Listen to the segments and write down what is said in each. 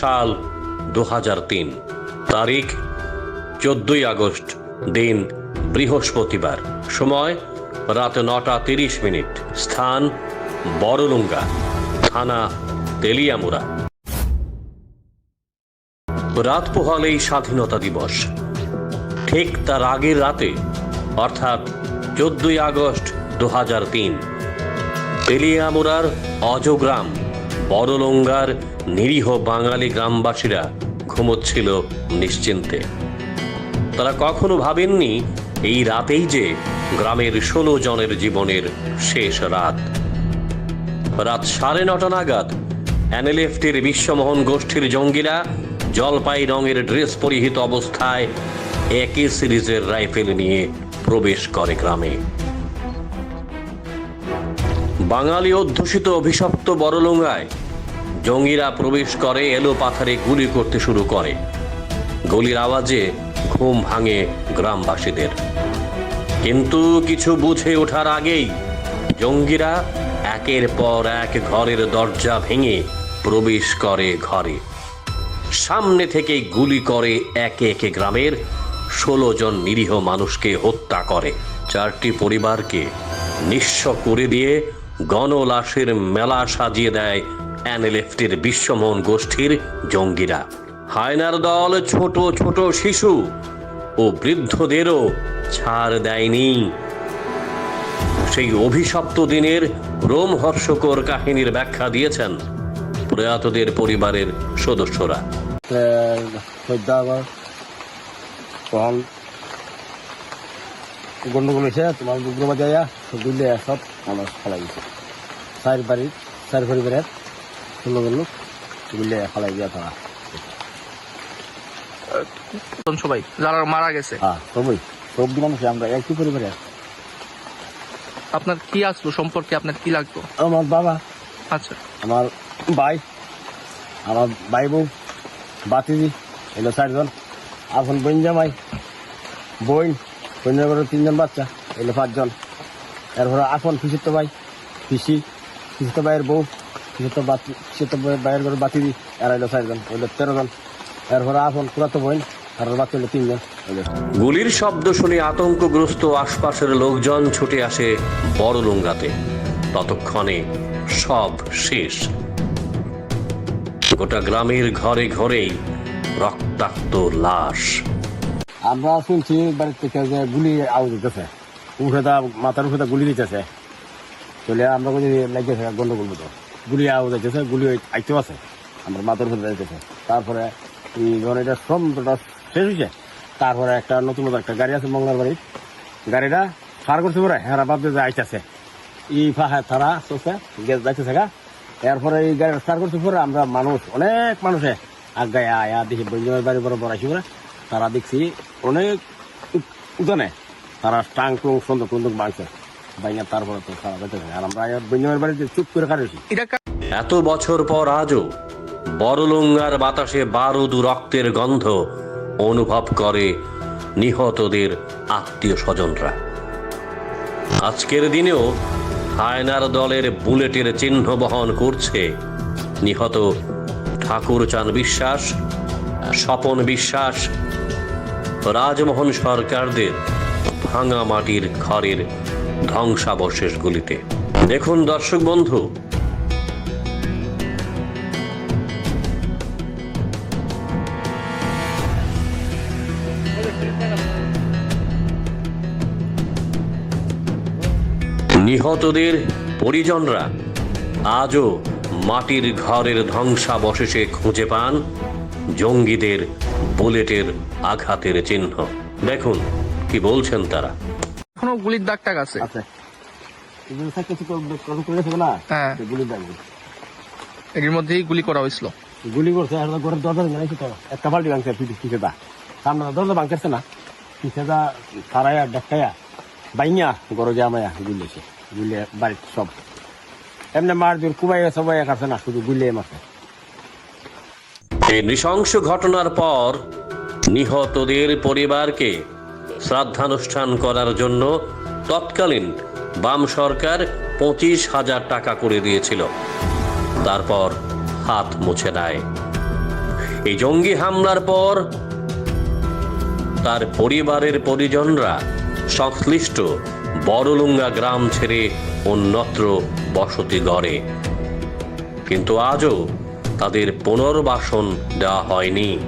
সাল দু তারিখ চোদ্দই আগস্ট, দিন বৃহস্পতিবার, সময় রাত নটা তিরিশ মিনিট, স্থান বড়লুঙ্গা, থানা তেলিয়ামুড়া। রাত পোহালেই স্বাধীনতা দিবস। ঠিক তার আগের রাতে, অর্থাৎ চোদ্দই আগস্ট দু হাজার তিন, তেলিয়ামুড়ার অজগ্রাম, বড়লঙ্গার নিরীহ বাঙালি গ্রামবাসীরা ঘুমোচ্ছিল নিশ্চিন্তে। তারা কখনো ভাবেননি এই রাতেই যে গ্রামের ষোলো জনের জীবনের শেষ রাত। রাত সাড়ে নটা নাগাদ এনএলএফটির বিশ্বমোহন গোষ্ঠীর জঙ্গিরা জলপাই রঙের ড্রেস পরিহিত অবস্থায় একই সিরিজের রাইফেল নিয়ে প্রবেশ করে গ্রামে। বাঙালি অধ্যুষিত অভিশপ্ত বড়লুঙ্গায় জঙ্গিরা প্রবেশ করে, এলো পাথারে গুলি করতে শুরু করে। গুলির আওয়াজে ঘুম ভাঙে গ্রামবাসীদের। কিন্তু কিছু বুঝে ওঠার আগেই জঙ্গিরা একের পর এক ঘরের দরজা ভেঙে প্রবেশ করে ঘরে। সামনে থেকে গুলি করে একে একে গ্রামের ষোলো জন নিরীহ মানুষকে হত্যা করে। চারটি পরিবারকে নিঃস্ব করে দিয়ে গণলাশের মেলা সাজিয়ে দেয় অ্যানএলএফটির বিশ্বমোহন গোষ্ঠীর জঙ্গিরা। হায়নার দল ছোট ছোট শিশু ও বৃদ্ধদেরও ছাড় দেয়নি। সেই অভিশপ্ত দিনের রোমহর্ষকর কাহিনীর ব্যাখ্যা দিয়েছেন প্রয়াতদের পরিবারের সদস্যরা। গন্ডগোল হয়েছে, তোমার উগ্রবাদ সব মানুষ ফেলাই গেছে। চার বাড়ির, চার পরিবারের জন লোক বুঝলে ফেলাই দিয়া তারা সবাই? যারা মারা গেছে। হ্যাঁ সবই। সব মানুষ আমরা একই পরিবারের আপনার কি আসলো? সম্পর্কে আপনার কি লাগতো? আমার বাবা। আচ্ছা। আমার ভাই আমার ভাই বউ বাতিজি এলো চারজন। এখন বোন জামাই বোন বোনের ঘরে তিনজন বাচ্চা এলো পাঁচজন। এরপরে এখন পিসিত ভাই পিসি পিসিত ভাইয়ের বউ। বাতি পিসিত ভাইয়ের ঘরে বাতিজি এরা এলো চারজন। এলো তেরো জন। এরপরে এখন পুরাতো বোন আর ওর বাচ্চা তিনজন। গুলির শব্দ শুনে আতঙ্কগ্রস্ত আশপাশের লোকজন ছুটে আসে বড়লুঙ্গাতে। ততক্ষণে সব শেষ। গোটা গ্রামের ঘরে ঘরেই রক্তাক্ত লাশ। আমরা শুনছি বাড়ির থেকে যে গুলি আউজ দিতেছে। উঠে দা মাথার উঠে দা গুলি দিতেছে। চলে আমরা বলি লাগতেছে গন্ডগোল মতো গুলি আউজ দিতেছে গুলি আইতেও আছে। আমরা মাথার উপরে যাইতেছে। তারপরে এই ধরনের এটা শেষ হয়েছে তারপরে একটা নতুন একটা গাড়ি আছে মঙ্গলার বাড়ি গাড়িটা সার করছে পারে। হ্যাঁ বাদ দিয়ে আইতেছে। ই ফাহা তারা, চলছে গ্যাস যাইতেছে গা। এরপরে এই গাড়িটা স্টার করছে পরে। আমরা মানুষ, অনেক মানুষে। আগায় আয়া দেখি বঞ্জমের বাড়ি বড় বড় আসি পরে। তারা দেখছি অনেক উদানে। তারা টাং টুং, সুন্দর সুন্দর মাংস বাইনা তারপরে তো তারা বেঁচে আর আমরা বঞ্জমের বাড়িতে চুপ করে কাটেছি এত বছর পর আজও বড়লুঙ্গার বাতাসে বারুদ রক্তের গন্ধ অনুভব করে নিহতদের আত্মীয় স্বজনরা আজকের দিনেও হায়নার দলের বুলেটের চিহ্ন বহন করছে নিহত ঠাকুরচাঁদ বিশ্বাস, স্বপন বিশ্বাস, রাজমোহন সরকারদের ভাঙা মাটির ঘরের ধ্বংসাবশেষগুলিতে। দেখুন দর্শক বন্ধু নিহতদের পরিজনরা আজও মাটির ঘরের ধ্বংসাবশেষে খুঁজে পান জঙ্গিদের বুলেটের আঘাতের চিহ্ন। দেখুন কি বলছেন তারা। এখনও গুলির দাগ টাগ আছে। আচ্ছা না হ্যাঁ। এর মধ্যেই গুলি করা হয়েছিল। গুলি করছে আর ঘরের দরজা ভেঙে তো। একটা বাল্টি ভাঙছে পিছে দা সামনে দরজা ভাঙছে না। পিছে দা সারাইয়া ডাকাইয়া বাইঙা গরো জামাইয়া গুলিয়েছে গুলিয়ে বাড়ির সব। এমনি মার কুবাই সবাই কাছে না, শুধু গুলিয়ে মারছে। এই নৃশংস ঘটনার পর নিহতদের পরিবারকে শ্রাদ্ধানুষ্ঠান করার জন্য তৎকালীন বাম সরকার পঁচিশ হাজার টাকা করে দিয়েছিল। তারপর হাত মুছে নেয়। এই জঙ্গি হামলার পর তার পরিবারের পরিজনরা সংশ্লিষ্ট বড়লুঙ্গা গ্রাম ছেড়ে অন্যত্র বসতি গড়ে। কিন্তু আজও তাদের পুনর্বাসন দেওয়া হয়নি।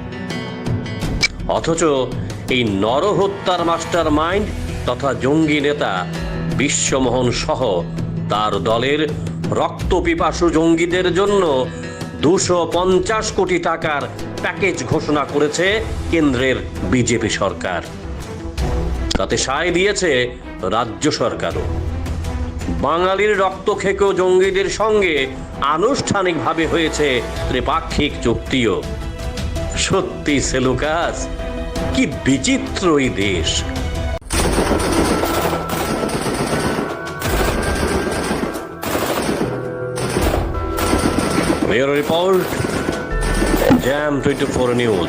অথচ এই নরহত্যার মাস্টার মাইন্ড তথা জঙ্গি নেতা বিশ্বমোহন সহ তার দলের রক্তপিপাসু জঙ্গিদের জন্য দুশো পঞ্চাশ কোটি টাকার প্যাকেজ ঘোষণা করেছে কেন্দ্রের বিজেপি সরকার। তাতে সায় দিয়েছে রাজ্য সরকারও। বাঙালির রক্ত খেকো জঙ্গিদের সঙ্গে আনুষ্ঠানিকভাবে হয়েছে ত্রিপাক্ষিক চুক্তিও। সত্যি, সেলুকাস? কি বিচিত্র দেশ। Report, jam twenty four news.